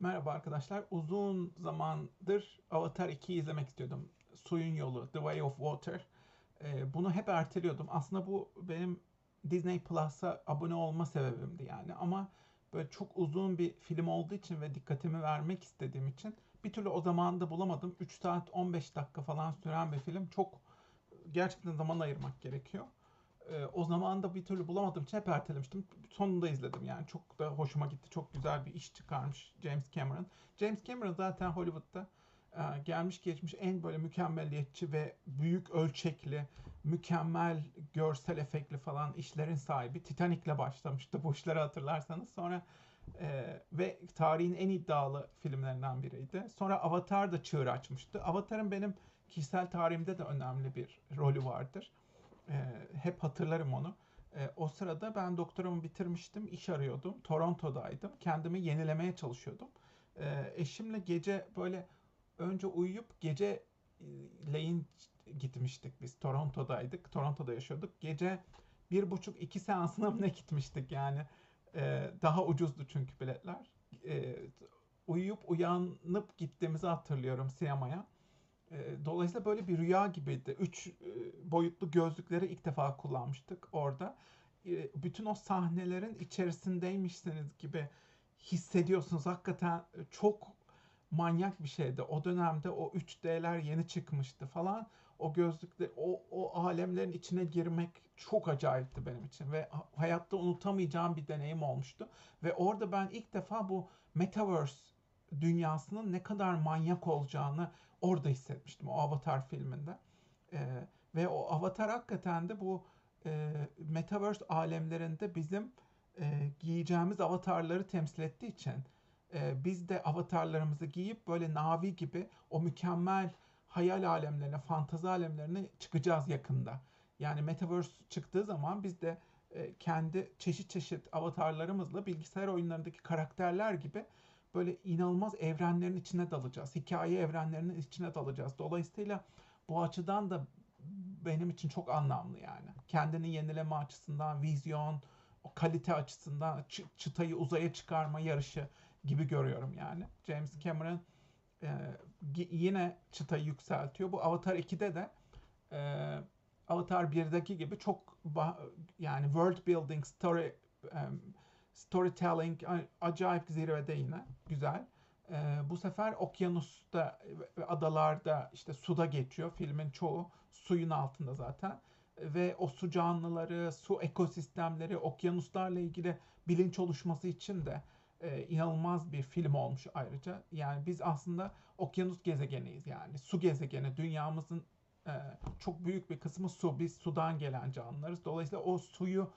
Merhaba arkadaşlar. Uzun zamandır Avatar 2'yi izlemek istiyordum. Suyun Yolu, The Way of Water. Ee, bunu hep erteliyordum. Aslında bu benim Disney Plus'a abone olma sebebimdi yani. Ama böyle çok uzun bir film olduğu için ve dikkatimi vermek istediğim için bir türlü o zamanında bulamadım. 3 saat 15 dakika falan süren bir film. Çok gerçekten zaman ayırmak gerekiyor. Ee, o zaman da bir türlü bulamadığım için hep ertelemiştim. Sonunda izledim yani. Çok da hoşuma gitti. Çok güzel bir iş çıkarmış James Cameron. James Cameron zaten Hollywood'da e, gelmiş geçmiş en böyle mükemmeliyetçi ve büyük ölçekli, mükemmel görsel efektli falan işlerin sahibi. Titanic'le başlamıştı bu işleri hatırlarsanız. Sonra e, ve tarihin en iddialı filmlerinden biriydi. Sonra Avatar da çığır açmıştı. Avatar'ın benim kişisel tarihimde de önemli bir rolü vardır. E, hep hatırlarım onu. E, o sırada ben doktoramı bitirmiştim, iş arıyordum. Toronto'daydım. Kendimi yenilemeye çalışıyordum. E, eşimle gece böyle önce uyuyup gece e, leyin gitmiştik biz. Toronto'daydık. Toronto'da yaşıyorduk. Gece bir buçuk iki seansına mı ne gitmiştik yani. E, daha ucuzdu çünkü biletler. E, uyuyup uyanıp gittiğimizi hatırlıyorum sinemaya. E, Dolayısıyla böyle bir rüya gibiydi. Üç e, boyutlu gözlükleri ilk defa kullanmıştık orada. E, Bütün o sahnelerin içerisindeymişsiniz gibi hissediyorsunuz. Hakikaten çok manyak bir şeydi. O dönemde o 3D'ler yeni çıkmıştı falan. O gözlükler, o, o alemlerin içine girmek çok acayipti benim için ve hayatta unutamayacağım bir deneyim olmuştu. Ve orada ben ilk defa bu Metaverse dünyasının ne kadar manyak olacağını orada hissetmiştim o Avatar filminde. Ee, ve o Avatar hakikaten de bu e, Metaverse alemlerinde bizim e, giyeceğimiz avatarları temsil ettiği için e, biz de avatarlarımızı giyip böyle Navi gibi o mükemmel hayal alemlerine, fantazi alemlerine çıkacağız yakında. Yani Metaverse çıktığı zaman biz de e, kendi çeşit çeşit avatarlarımızla bilgisayar oyunlarındaki karakterler gibi böyle inanılmaz evrenlerin içine dalacağız. Hikaye evrenlerinin içine dalacağız. Dolayısıyla bu açıdan da benim için çok anlamlı yani. Kendini yenileme açısından, vizyon, o kalite açısından çı- çıtayı uzaya çıkarma yarışı gibi görüyorum yani. James Cameron e, yine çıtayı yükseltiyor. Bu Avatar 2'de de e, Avatar 1'deki gibi çok yani world building, story um, storytelling acayip zirvede yine. Güzel. Ee, bu sefer okyanusta adalarda işte suda geçiyor. Filmin çoğu suyun altında zaten. Ve o su canlıları, su ekosistemleri, okyanuslarla ilgili bilinç oluşması için de e, inanılmaz bir film olmuş ayrıca. Yani biz aslında okyanus gezegeniyiz yani. Su gezegeni. Dünyamızın e, çok büyük bir kısmı su. Biz sudan gelen canlılarız. Dolayısıyla o suyu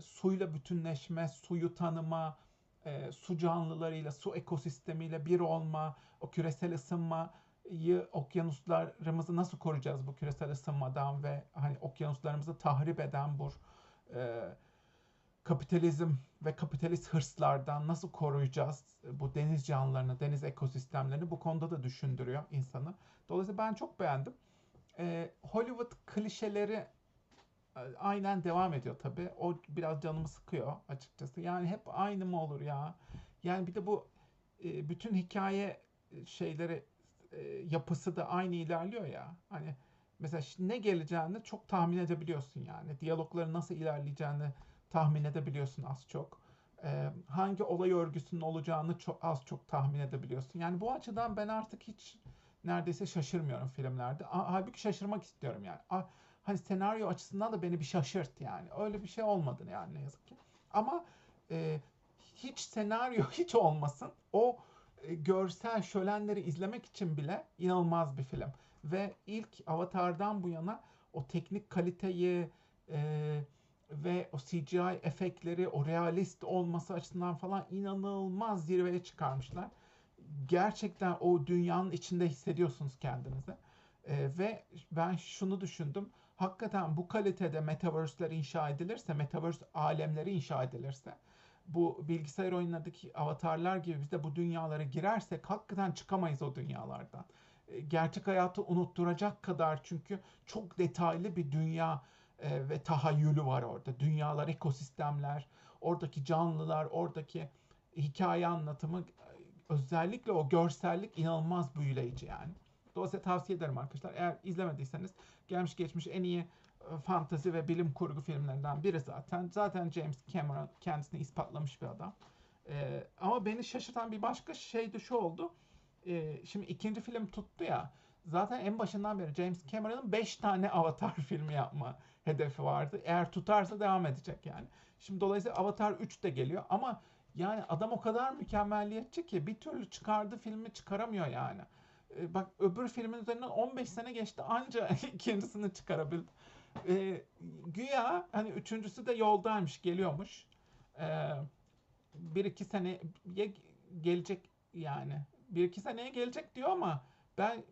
suyla bütünleşme, suyu tanıma, e, su canlılarıyla, su ekosistemiyle bir olma, o küresel ısınmayı, okyanuslarımızı nasıl koruyacağız bu küresel ısınmadan ve hani okyanuslarımızı tahrip eden bu e, kapitalizm ve kapitalist hırslardan nasıl koruyacağız bu deniz canlılarını, deniz ekosistemlerini bu konuda da düşündürüyor insanı. Dolayısıyla ben çok beğendim. E, Hollywood klişeleri aynen devam ediyor tabii. O biraz canımı sıkıyor açıkçası. Yani hep aynı mı olur ya? Yani bir de bu e, bütün hikaye e, şeyleri e, yapısı da aynı ilerliyor ya. Hani mesela ne geleceğini çok tahmin edebiliyorsun yani. Diyalogların nasıl ilerleyeceğini tahmin edebiliyorsun az çok. hangi olay örgüsünün olacağını çok az çok tahmin edebiliyorsun. Yani bu açıdan ben artık hiç neredeyse şaşırmıyorum filmlerde. Halbuki şaşırmak istiyorum yani hani senaryo açısından da beni bir şaşırt yani. Öyle bir şey olmadı yani ne yazık ki. Ama e, hiç senaryo hiç olmasın. O e, görsel şölenleri izlemek için bile inanılmaz bir film. Ve ilk Avatar'dan bu yana o teknik kaliteyi e, ve o CGI efektleri, o realist olması açısından falan inanılmaz zirveye çıkarmışlar. Gerçekten o dünyanın içinde hissediyorsunuz kendinizi. E, ve ben şunu düşündüm. Hakikaten bu kalitede metaverse'ler inşa edilirse, metaverse alemleri inşa edilirse, bu bilgisayar oyunlarındaki avatarlar gibi biz de bu dünyalara girersek hakikaten çıkamayız o dünyalardan. E, gerçek hayatı unutturacak kadar çünkü çok detaylı bir dünya e, ve tahayyülü var orada. Dünyalar, ekosistemler, oradaki canlılar, oradaki hikaye anlatımı özellikle o görsellik inanılmaz büyüleyici yani. Dolayısıyla tavsiye ederim arkadaşlar. Eğer izlemediyseniz gelmiş geçmiş en iyi e, fantazi ve bilim kurgu filmlerinden biri zaten. Zaten James Cameron kendisini ispatlamış bir adam. Ee, ama beni şaşırtan bir başka şey de şu oldu. Ee, şimdi ikinci film tuttu ya. Zaten en başından beri James Cameron'ın 5 tane Avatar filmi yapma hedefi vardı. Eğer tutarsa devam edecek yani. Şimdi dolayısıyla Avatar 3 de geliyor ama yani adam o kadar mükemmelliyetçi ki bir türlü çıkardığı filmi çıkaramıyor yani. Ee, bak öbür filmin üzerinden 15 sene geçti anca ikincisini çıkarabildi. Ee, güya hani üçüncüsü de yoldaymış geliyormuş. Ee, bir iki seneye gelecek yani. Bir iki seneye gelecek diyor ama ben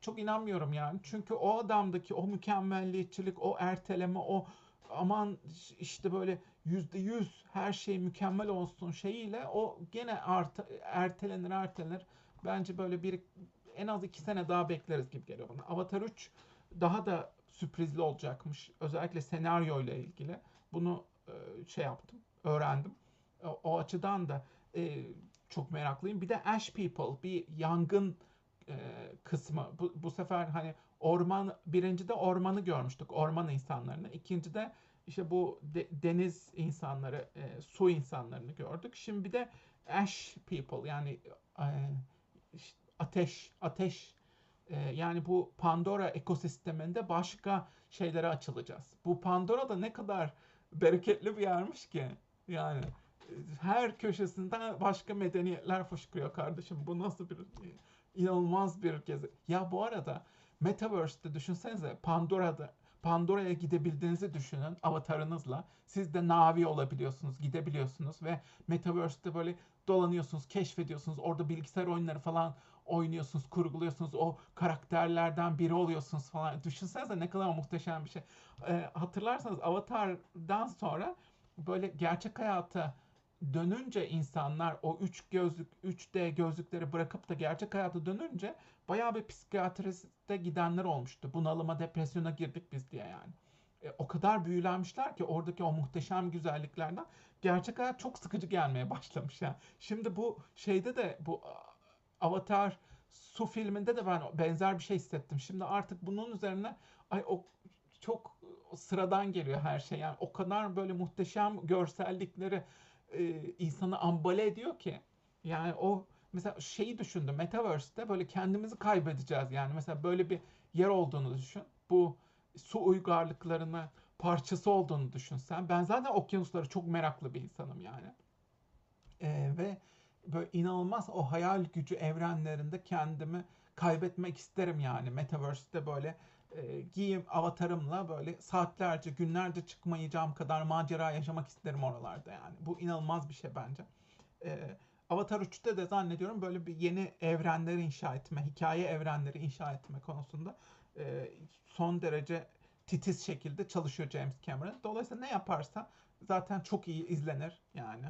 çok inanmıyorum yani. Çünkü o adamdaki o mükemmelliyetçilik, o erteleme, o aman işte böyle yüzde yüz her şey mükemmel olsun şeyiyle o gene art, ertelenir ertelenir. Bence böyle bir en az iki sene daha bekleriz gibi geliyor bana. Avatar 3 daha da sürprizli olacakmış. Özellikle senaryo ile ilgili. Bunu e, şey yaptım, öğrendim. O, o açıdan da e, çok meraklıyım. Bir de Ash People, bir yangın e, kısmı. Bu, bu sefer hani orman, birinci de ormanı görmüştük, orman insanlarını. İkinci de işte bu de, deniz insanları, e, su insanlarını gördük. Şimdi bir de Ash People yani e, işte ateş, ateş e, yani bu Pandora ekosisteminde başka şeylere açılacağız. Bu Pandora da ne kadar bereketli bir yermiş ki. Yani her köşesinden başka medeniyetler fışkırıyor kardeşim. Bu nasıl bir inanılmaz bir gezi. Ya bu arada Metaverse'de düşünsenize Pandora'da Pandora'ya gidebildiğinizi düşünün avatarınızla. Siz de Navi olabiliyorsunuz, gidebiliyorsunuz ve Metaverse'de böyle dolanıyorsunuz, keşfediyorsunuz. Orada bilgisayar oyunları falan oynuyorsunuz, kurguluyorsunuz. O karakterlerden biri oluyorsunuz falan. Düşünsenize ne kadar muhteşem bir şey. Ee, hatırlarsanız Avatar'dan sonra böyle gerçek hayata dönünce insanlar o 3 gözlük 3D gözlükleri bırakıp da gerçek hayata dönünce bayağı bir psikiyatriste gidenler olmuştu. Bunalıma, depresyona girdik biz diye yani. E, o kadar büyülenmişler ki oradaki o muhteşem güzelliklerden gerçek hayat çok sıkıcı gelmeye başlamış yani. Şimdi bu şeyde de bu Avatar su filminde de ben benzer bir şey hissettim. Şimdi artık bunun üzerine ay o çok sıradan geliyor her şey. Yani o kadar böyle muhteşem görsellikleri e, insanı ambale ediyor ki. Yani o mesela şeyi düşündüm. Metaverse'te böyle kendimizi kaybedeceğiz. Yani mesela böyle bir yer olduğunu düşün. Bu su uygarlıklarına parçası olduğunu düşünsen. Ben zaten okyanusları çok meraklı bir insanım yani. Ee, ve böyle inanılmaz o hayal gücü evrenlerinde kendimi kaybetmek isterim yani. Metaverse'te böyle e, giyim avatarımla böyle saatlerce, günlerce çıkmayacağım kadar macera yaşamak isterim oralarda yani. Bu inanılmaz bir şey bence. E, Avatar 3'te de zannediyorum böyle bir yeni evrenleri inşa etme, hikaye evrenleri inşa etme konusunda e, son derece titiz şekilde çalışıyor James Cameron. Dolayısıyla ne yaparsa zaten çok iyi izlenir yani.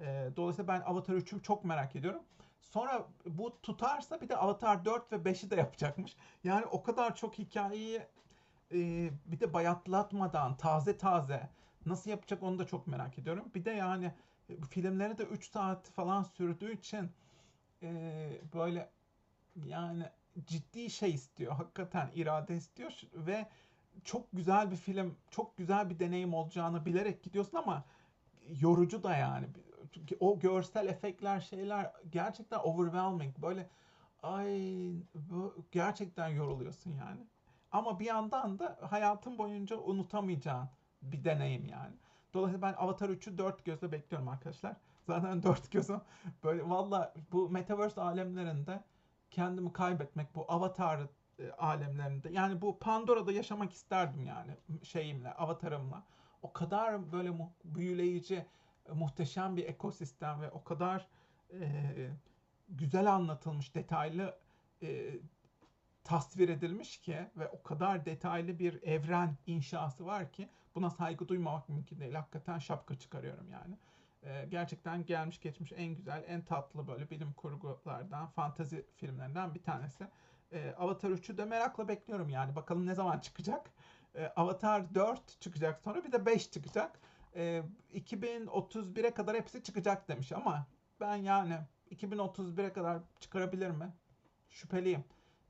E, dolayısıyla ben Avatar 3'ü çok merak ediyorum. Sonra bu tutarsa bir de Avatar 4 ve 5'i de yapacakmış. Yani o kadar çok hikayeyi e, bir de bayatlatmadan taze taze nasıl yapacak onu da çok merak ediyorum. Bir de yani e, filmleri de 3 saat falan sürdüğü için e, böyle yani ciddi şey istiyor. Hakikaten irade istiyor ve çok güzel bir film, çok güzel bir deneyim olacağını bilerek gidiyorsun ama yorucu da yani o görsel efektler şeyler gerçekten overwhelming. Böyle ay bu gerçekten yoruluyorsun yani. Ama bir yandan da hayatın boyunca unutamayacağın bir deneyim yani. Dolayısıyla ben Avatar 3'ü dört gözle bekliyorum arkadaşlar. Zaten dört gözüm böyle valla bu Metaverse alemlerinde kendimi kaybetmek bu Avatar e, alemlerinde. Yani bu Pandora'da yaşamak isterdim yani şeyimle, avatarımla. O kadar böyle büyüleyici muhteşem bir ekosistem ve o kadar e, güzel anlatılmış, detaylı e, tasvir edilmiş ki ve o kadar detaylı bir evren inşası var ki buna saygı duymamak mümkün değil. Hakikaten şapka çıkarıyorum yani. E, gerçekten gelmiş geçmiş en güzel, en tatlı böyle bilim kurgulardan, fantazi filmlerinden bir tanesi. E, Avatar 3'ü de merakla bekliyorum yani. Bakalım ne zaman çıkacak. E, Avatar 4 çıkacak sonra bir de 5 çıkacak e, 2031'e kadar hepsi çıkacak demiş ama ben yani 2031'e kadar çıkarabilir mi? Şüpheliyim.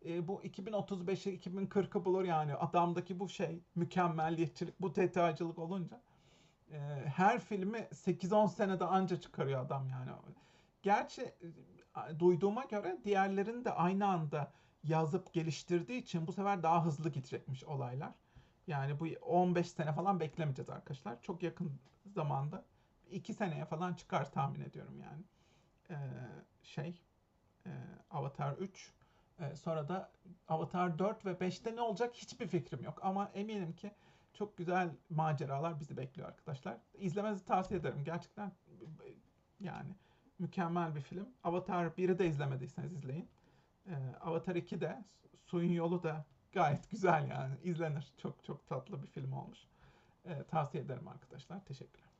E, bu 2035'i 2040'ı bulur yani adamdaki bu şey mükemmelliyetçilik bu detaycılık olunca e, her filmi 8-10 senede anca çıkarıyor adam yani. Gerçi e, duyduğuma göre diğerlerini de aynı anda yazıp geliştirdiği için bu sefer daha hızlı gidecekmiş olaylar. Yani bu 15 sene falan beklemeyeceğiz arkadaşlar. Çok yakın zamanda 2 seneye falan çıkar tahmin ediyorum yani. Ee, şey e, Avatar 3 e, sonra da Avatar 4 ve 5'te ne olacak hiçbir fikrim yok. Ama eminim ki çok güzel maceralar bizi bekliyor arkadaşlar. İzlemenizi tavsiye ederim. Gerçekten yani mükemmel bir film. Avatar 1'i de izlemediyseniz izleyin. Ee, Avatar 2 de Suyun Yolu da gayet güzel yani izlenir. Çok çok tatlı bir film olmuş. Ee, tavsiye ederim arkadaşlar. Teşekkürler.